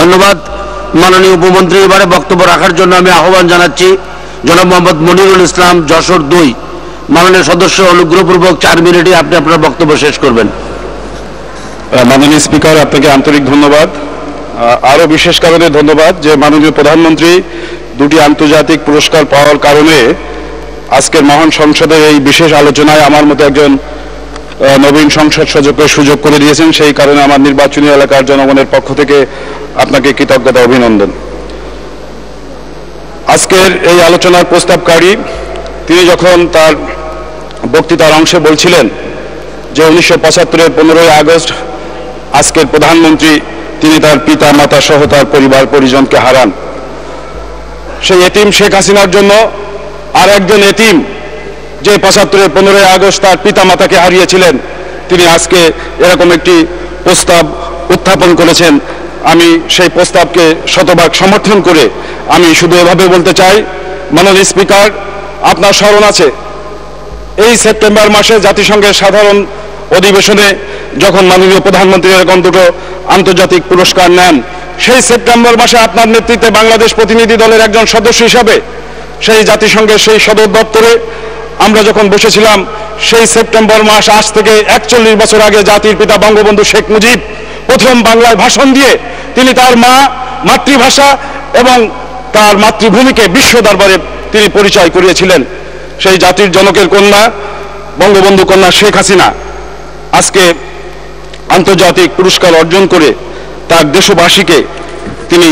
ধন্যবাদ। মাননীয় উপমন্ত্রী, এবারে বক্তব্য রাখার জন্য আমি আহ্বান জানাচ্ছি জনাব মোহাম্মদ মনিরুল ইসলাম যশোর দুই। মাননীয় সদস্য, অনুগ্রহপূর্বক চার মিনিটে আপনি আপনার বক্তব্য শেষ করবেন। মাননীয় স্পিকার, আপনাকে আন্তরিক ধন্যবাদ। আরও বিশেষ কারণে ধন্যবাদ যে মাননীয় প্রধানমন্ত্রী দুটি আন্তর্জাতিক পুরস্কার পাওয়ার কারণে আজকের মহান সংসদের এই বিশেষ আলোচনায় আমার মতো একজন নবীন সংসদ সদস্যকে সুযোগ করে দিয়েছেন। সেই কারণে আমার নির্বাচনী এলাকার জনগণের পক্ষ থেকে আপনাকে কৃতজ্ঞতা, অভিনন্দন। আজকের এই আলোচনার প্রস্তাবকারী, তিনি যখন তার বক্তৃতার অংশে বলছিলেন যে উনিশশো পঁচাত্তরের পনেরোই আগস্ট আজকের প্রধানমন্ত্রী, তিনি তার পিতা, মাতা সহ তার পরিবার, পরিজনকে হারান। সেই এতিম শেখ হাসিনার জন্য আর একজন এতিম যে পঁচাত্তরের পনেরোই আগস্ট তার পিতা, মাতাকে হারিয়েছিলেন, তিনি আজকে এরকম একটি প্রস্তাব উত্থাপন করেছেন আমি সেই প্রস্তাবকে শতভাগ সমর্থন করে আমি শুধু এভাবে বলতে চাই, মাননীয় স্পিকার, আপনার স্মরণ আছে, এই সেপ্টেম্বর মাসে জাতিসংঘের সাধারণ অধিবেশনে যখন মাননীয় প্রধানমন্ত্রী এরকম দুটো আন্তর্জাতিক পুরস্কার নেন, সেই সেপ্টেম্বর মাসে আপনার নেতৃত্বে বাংলাদেশ প্রতিনিধি দলের একজন সদস্য হিসাবে সেই জাতিসংঘের সেই সদর দপ্তরে আমরা যখন বসেছিলাম, সেই সেপ্টেম্বর মাস আজ থেকে একচল্লিশ বছর আগে জাতির পিতা বঙ্গবন্ধু শেখ মুজিব প্রথম বাংলায় ভাষণ দিয়ে তিনি তার মা, মাতৃভাষা এবং তার মাতৃভূমিকে বিশ্ব দরবারে তিনি পরিচয় করিয়েছিলেন। সেই জাতির জনকের কন্যা, বঙ্গবন্ধু কন্যা শেখ হাসিনা আজকে আন্তর্জাতিক পুরস্কার অর্জন করে তার দেশবাসীকে তিনি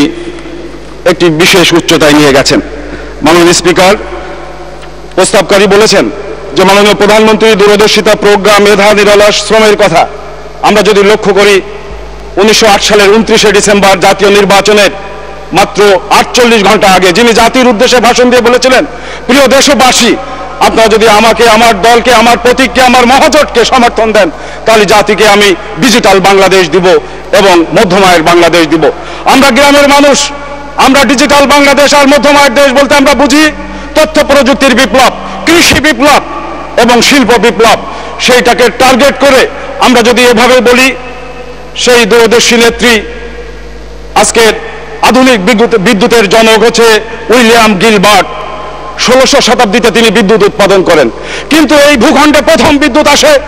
একটি বিশেষ উচ্চতায় নিয়ে গেছেন। মাননীয় স্পিকার, প্রস্তাবকারী বলেছেন যে মাননীয় প্রধানমন্ত্রী দূরদর্শিতা, প্রজ্ঞা, মেধা, নিরলস শ্রমের কথা আমরা যদি লক্ষ্য করি উনিশশো সালের উনত্রিশে ডিসেম্বর জাতীয় নির্বাচনের মাত্র আটচল্লিশ ঘণ্টা আগে যিনি জাতির উদ্দেশ্যে ভাষণ দিয়ে বলেছিলেন, প্রিয় দেশবাসী, আপনারা যদি আমাকে, আমার দলকে, আমার প্রতীককে, আমার মহাজোটকে সমর্থন দেন, তাহলে জাতিকে আমি ডিজিটাল বাংলাদেশ দিব এবং মধ্যমায়ের বাংলাদেশ দিব। আমরা গ্রামের মানুষ, আমরা ডিজিটাল বাংলাদেশ আর মধ্যমায়ের দেশ বলতে আমরা বুঝি, তথ্য প্রযুক্তির বিপ্লব, কৃষি বিপ্লব এবং শিল্প বিপ্লব, সেইটাকে টার্গেট করে আমরা যদি এভাবে বলি সেই দূরদর্শী নেত্রী আজকের আধুনিক বিদ্যুৎ- বিদ্যুতের জনক হচ্ছে উইলিয়াম গিলবার্ট। ষোলোশো শতাব্দীতে তিনি বিদ্যুৎ উৎপাদন করেন। কিন্তু এই ভূখণ্ডে প্রথম বিদ্যুৎ আসে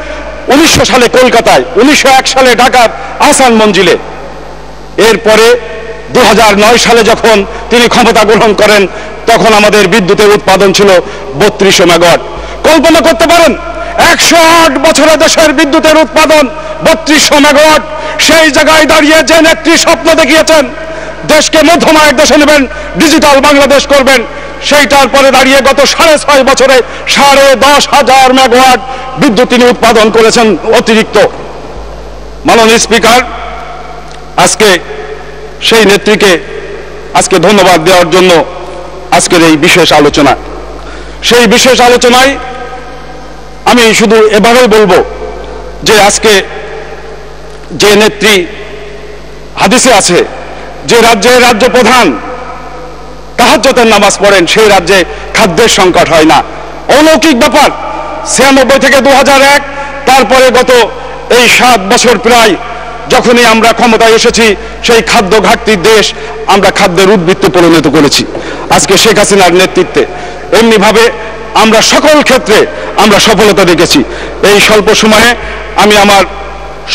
উনিশশো সালে কলকাতায়, উনিশশো এক সালে ঢাকার আসান মঞ্জিলে। এরপরে দু হাজার নয় সালে যখন তিনি ক্ষমতা গ্রহণ করেন, তখন আমাদের বিদ্যুতের উৎপাদন ছিল বত্রিশ মেগাওয়াট। কল্পনা করতে পারেন, একশো আট বছরে দেশের বিদ্যুতের উৎপাদন বত্রিশশো মেগাওয়াট। সেই জায়গায় দাঁড়িয়ে যে নেত্রী স্বপ্ন দেখিয়েছেন, দেশকে মধ্যমায়ের দেশে নেবেন, ডিজিটাল বাংলাদেশ করবেন, সেইটার পরে দাঁড়িয়ে গত সাড়ে ছয় বছরে সাড়ে দশ হাজার মেগাওয়াট বিদ্যুৎ তিনি উৎপাদন করেছেন অতিরিক্ত। মাননীয় স্পিকার, আজকে সেই নেত্রীকে আজকে ধন্যবাদ দেওয়ার জন্য আজকের এই বিশেষ আলোচনা। সেই বিশেষ আলোচনায় আমি শুধু এভাবেই বলব যে আজকে যে নেত্রী হাদিসে আছে, যে রাজ্যের রাজ্য প্রধান তাহাজ্জতের নামাজ পড়েন, সেই রাজ্যে খাদ্যের সংকট হয় না। অলৌকিক ব্যাপার, ছিয়ানব্বই থেকে দু এক, তারপরে গত এই সাত বছর প্রায় যখনই আমরা ক্ষমতায় এসেছি, সেই খাদ্য ঘাটতির দেশ আমরা খাদ্যের উদ্বৃত্তে পরিণত করেছি। আজকে শেখ হাসিনার নেতৃত্বে এমনিভাবে আমরা সকল ক্ষেত্রে আমরা সফলতা দেখেছি। এই স্বল্প সময়ে আমি আমার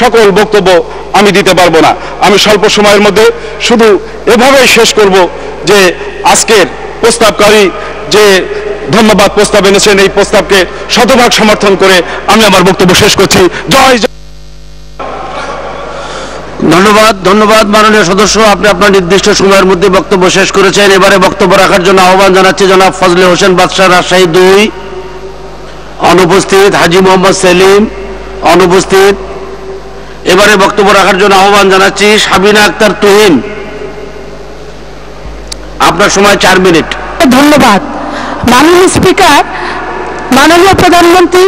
সকল বক্তব্য আমি দিতে পারব না। আমি স্বল্প সময়ের মধ্যে শুধু এভাবেই শেষ করব যে আজকের প্রস্তাবকারী যে ধন্যবাদ প্রস্তাব এনেছেন, এই প্রস্তাবকে শতভাগ সমর্থন করে আমি আমার বক্তব্য শেষ করছি। জয় ধন্যবাদ ধন্যবাদ মাননীয় সদস্য। আপনি আপনার নির্দিষ্ট সময়ের মধ্যে বক্তব্য শেষ করেছেন। এবারে বক্তব্য রাখার জন্য আহ্বান জানাচ্ছি জনাব ফজলে হোসেন বাদশাহ রাজশাহী দুই। অনুপস্থিত হাজি মোহাম্মদ সেলিম। অনুপস্থিত এবারে বক্তব্য রাখার জন্য আহ্বান জানাচ্ছি সাবিনা আক্তার তুহিন। আপনার সময় চার মিনিট। ধন্যবাদ। মাননীয় স্পিকার, মাননীয় প্রধানমন্ত্রী